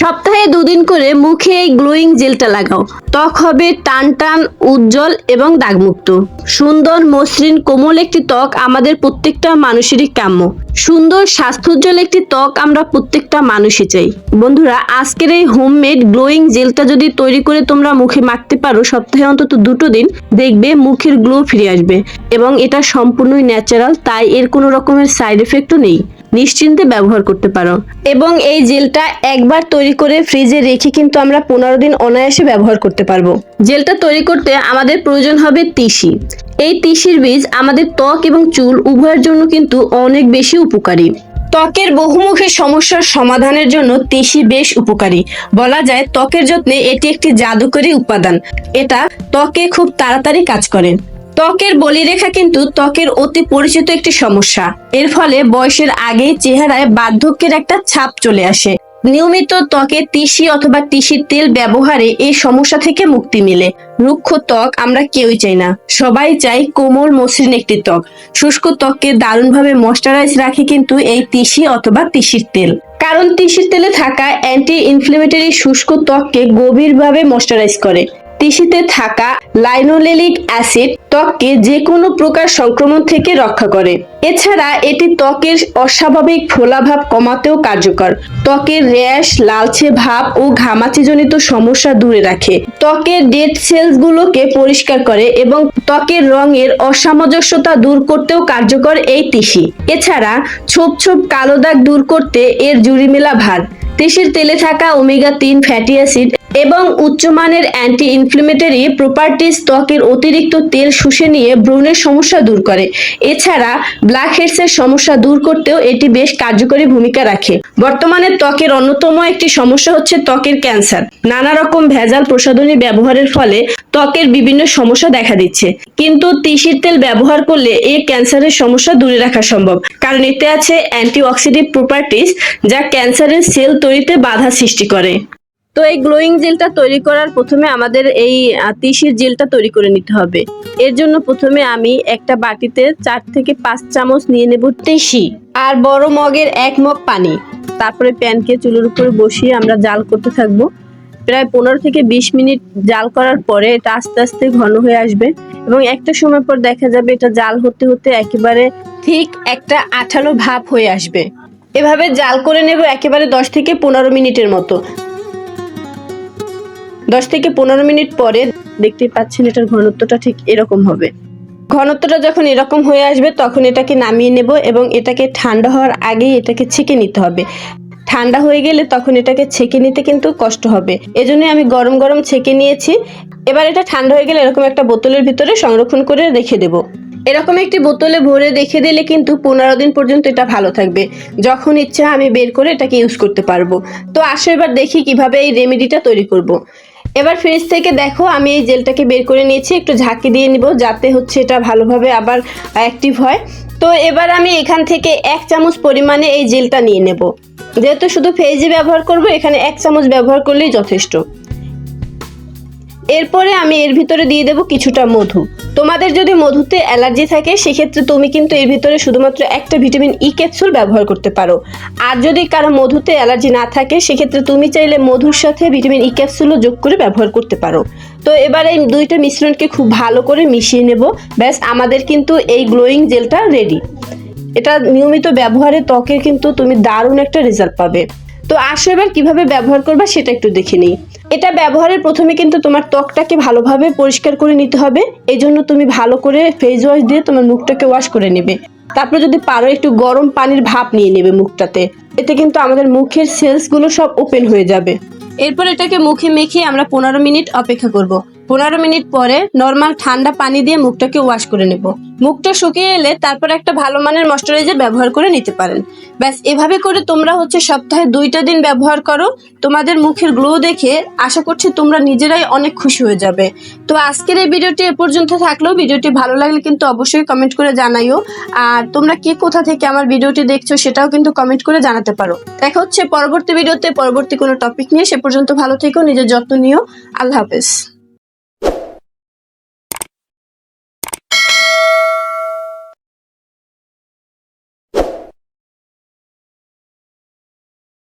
সপ্তাহে দুদিন করে মুখে এই গ্লোয়িং জেলটা লাগাও। ত্বক হবে টান টান উজ্জ্বল এবং দাগমুক্ত। সুন্দর, মসৃণ, কোমল একটি ত্বক আমাদের প্রত্যেকটা মানুষেরই কাম্য। সুন্দর, স্বাস্থ্যোজ্জ্বল একটি ত্বক আমরা প্রত্যেকটা মানুষই চাই। বন্ধুরা, আজকের এই হোমমেড গ্লোয়িং জেলটা যদি তৈরি করে তোমরা মুখে মাখতে পারো, সপ্তাহে অন্তত দুটো দিন দেখবে মুখের গ্লো ফিরে আসবে এবং এটা সম্পূর্ণই ন্যাচারাল, তাই এর কোনো রকমের সাইড এফেক্টও নেই। নিশ্চিন্তে ব্যবহার করতে পারো। এবং এই জেলটা একবার তৈরি করে ফ্রিজে রেখে কিন্তু আমরা পনেরো দিন অনায়াসে ব্যবহার করতে পারব। জেলটা তৈরি করতে আমাদের প্রয়োজন হবে তিসি। এই তিসির বীজ আমাদের ত্বক এবং চুল উভয়ের জন্য কিন্তু অনেক বেশি উপকারী। ত্বকের বহুমুখী সমস্যার সমাধানের জন্য তিসি বেশ উপকারী। বলা যায় ত্বকের যত্নে এটি একটি জাদুকরী উপাদান। এটা ত্বকে খুব তাড়াতাড়ি কাজ করে। ত্বকের বলিরেখা কিন্তু ত্বকের অতি পরিচিত একটি সমস্যা। এর ফলে বয়সের আগেই চেহারায় বার্ধক্যের একটা ছাপ চলে আসে। নিয়মিত ত্বকে তিসি অথবা তিসির তেল ব্যবহারে এই সমস্যা থেকে মুক্তি মিলে। রুক্ষ ত্বক আমরা কেউই চাই না। সবাই চাই কোমল মসৃণ একটি ত্বক। শুষ্ক ত্বককে দারুণভাবে ময়শ্চারাইজ রাখে কিন্তু এই তিসি অথবা তিসির তেল। কারণ তিসির তেলে থাকা অ্যান্টি ইনফ্লেমেটরি শুষ্ক ত্বককে গভীরভাবে ময়শ্চারাইজ করে। তিসিতে থাকা লাইনোলেলিক অ্যাসিড ত্বককে যে কোনো প্রকার সংক্রমণ থেকে রক্ষা করে। এছাড়া এটি ত্বকের অস্বাভাবিক ফোলাভাব কমাতেও কার্যকর। ত্বকের র্যাশ, লালচে ভাব ও ঘামাচিজনিত সমস্যা দূরে রাখে। ত্বকের ডেড সেলস গুলোকে পরিষ্কার করে এবং ত্বকের রঙের অসামঞ্জস্যতা দূর করতেও কার্যকর এই তিসি। এছাড়া ছোপ ছোপ কালো দাগ দূর করতে এর জুড়িমেলা ভার। তিসির তেলে থাকা ওমেগা তিন ফ্যাটি অ্যাসিড এবং উচ্চমানের অ্যান্টি ইনফ্লেমেটরি প্রপার্টিজ ত্বকের অতিরিক্ত তেল শুষে নিয়ে ব্রণের সমস্যা দূর করে। এছাড়া ব্ল্যাক হেডসের সমস্যা দূর করতেও এটি বেশ কার্যকরী ভূমিকা রাখে। বর্তমানে ত্বকের অন্যতম একটি সমস্যা হচ্ছে ত্বকের ক্যান্সার। নানা রকম ভেজাল প্রসাধনী ব্যবহারের ফলে ত্বকের বিভিন্ন সমস্যা দেখা দিচ্ছে। কিন্তু তিসির তেল ব্যবহার করলে এই ক্যান্সারের সমস্যা দূরে রাখা সম্ভব। কারণ এতে আছে অ্যান্টিঅক্সিডেন্ট প্রপার্টিজ যা ক্যান্সারের সেল তৈরিতে বাধা সৃষ্টি করে। তো এই গ্লোয়িং জেলটা তৈরি করার প্রথমে আমাদের এই তিসির জেলটা তৈরি করে নিতে হবে। এর জন্য প্রথমে আমি একটা বাটিতে চার থেকে পাঁচ চামচ নিয়ে নেব তিসি আর বড় মগের এক মগ পানি। তারপরে প্যানকে চুলের উপরে বসিয়ে আমরা জাল করতে থাকব। প্রায় পনেরো থেকে বিশ মিনিট জাল করার পরে এটা আস্তে আস্তে ঘন হয়ে আসবে এবং একটা সময় পর দেখা যাবে এটা জাল হতে হতে একেবারে ঠিক একটা আঠালো ভাব হয়ে আসবে। এভাবে জাল করে নেব একেবারে দশ থেকে পনেরো মিনিটের মতো। দশ থেকে পনেরো মিনিট পরে দেখতে পাচ্ছেন এটার ঘনত্বটা ঠিক এরকম হবে। ঘনত্বটা যখন এরকম হয়ে আসবে, তখন এটাকে নামিয়ে নেব এবং এটাকে ঠান্ডা হওয়ার আগেই এটাকে ছেঁকে নিতে হবে। ঠান্ডা হয়ে গেলে তখন এটাকে ছেঁকে নিতে কিন্তু কষ্ট হবে। এজন্য আমি গরম গরম ছেঁকে নিয়েছি। এবার এটা ঠান্ডা হয়ে গেলে এরকম একটা বোতলের ভিতরে সংরক্ষণ করে রেখে দেব। এরকম একটি বোতলে ভরে রেখে দিলে কিন্তু পনেরো দিন পর্যন্ত এটা ভালো থাকবে। যখন ইচ্ছা আমি বের করে এটাকে ইউজ করতে পারব। তো আসো এবার দেখি কীভাবে এই রেমেডিটা তৈরি করব। এবার ফ্রিজ থেকে দেখো, আমি এই জেলটাকে বের করে নিয়েছি, একটু ঝাঁকি দিয়ে নিব, যাতে হচ্ছে এটা ভালোভাবে আবার অ্যাক্টিভ হয়। তো এবার আমি এখান থেকে এক চামচ পরিমাণে এই জেলটা নিয়ে নেব। যেহেতু শুধু ফেজে ব্যবহার করব, এখানে এক চামচ ব্যবহার করলেই যথেষ্ট। এরপরে আমি এর ভিতরে দিয়ে দেবো কিছুটা মধু। তোমাদের যদি মধুতে অ্যালার্জি থাকে, সেক্ষেত্রে তুমি কিন্তু এর ভিতরে শুধুমাত্র একটা ভিটামিন ই ক্যাপসুল ব্যবহার করতে পারো। আর যদি কারও মধুতে অ্যালার্জি না থাকে, সেক্ষেত্রে তুমি চাইলে মধুর সাথে ভিটামিন ই ক্যাপসুলও যোগ করে ব্যবহার করতে পারো। তো এবার এই দুইটা মিশ্রণকে খুব ভালো করে মিশিয়ে নেব। ব্যাস, আমাদের কিন্তু এই গ্লোয়িং জেলটা রেডি এটা নিয়মিত ব্যবহারে ত্বকের কিন্তু তুমি দারুণ একটা রেজাল্ট পাবে। তো আসো এবার কীভাবে ব্যবহার করবা সেটা একটু দেখে নিই। এটা ব্যবহারের প্রথমে কিন্তু তোমার ত্বকটাকে ভালোভাবে পরিষ্কার করে নিতে হবে। এই জন্য তুমি ভালো করে ফেস ওয়াশ দিয়ে তোমার মুখটাকে ওয়াশ করে নেবে। তারপরে যদি পারো একটু গরম পানির ভাপ নিয়ে নেবে মুখটাতে। এতে কিন্তু আমাদের মুখের সেলসগুলো সব ওপেন হয়ে যাবে। এরপর এটাকে মুখে মেখে আমরা পনেরো মিনিট অপেক্ষা করব। পনেরো মিনিট পরে নর্মাল ঠান্ডা পানি দিয়ে মুখটাকে ওয়াশ করে নেব। মুখটা শুকিয়ে এলে তারপর একটা ভালো মানের ময়শ্চারাইজার ব্যবহার করে নিতে পারেন। ব্যাস, এভাবে করে তোমরা হচ্ছে সপ্তাহে দুইটা দিন ব্যবহার করো। তোমাদের মুখের গ্লো দেখে আশা করছি তোমরা নিজেরাই অনেক খুশি হয়ে যাবে। তো আজকের এই ভিডিওটি এ পর্যন্ত থাকলেও ভিডিওটি ভালো লাগলে কিন্তু অবশ্যই কমেন্ট করে জানাইও। আর তোমরা কে কোথা থেকে আমার ভিডিওটি দেখছ সেটাও কিন্তু কমেন্ট করে জানাতে পারো। দেখা হচ্ছে পরবর্তী ভিডিওতে, পরবর্তী কোনো টপিক নিয়ে। সে পর্যন্ত ভালো থেকো, নিজের যত্ন নিও। আল্লাহ হাফেজ।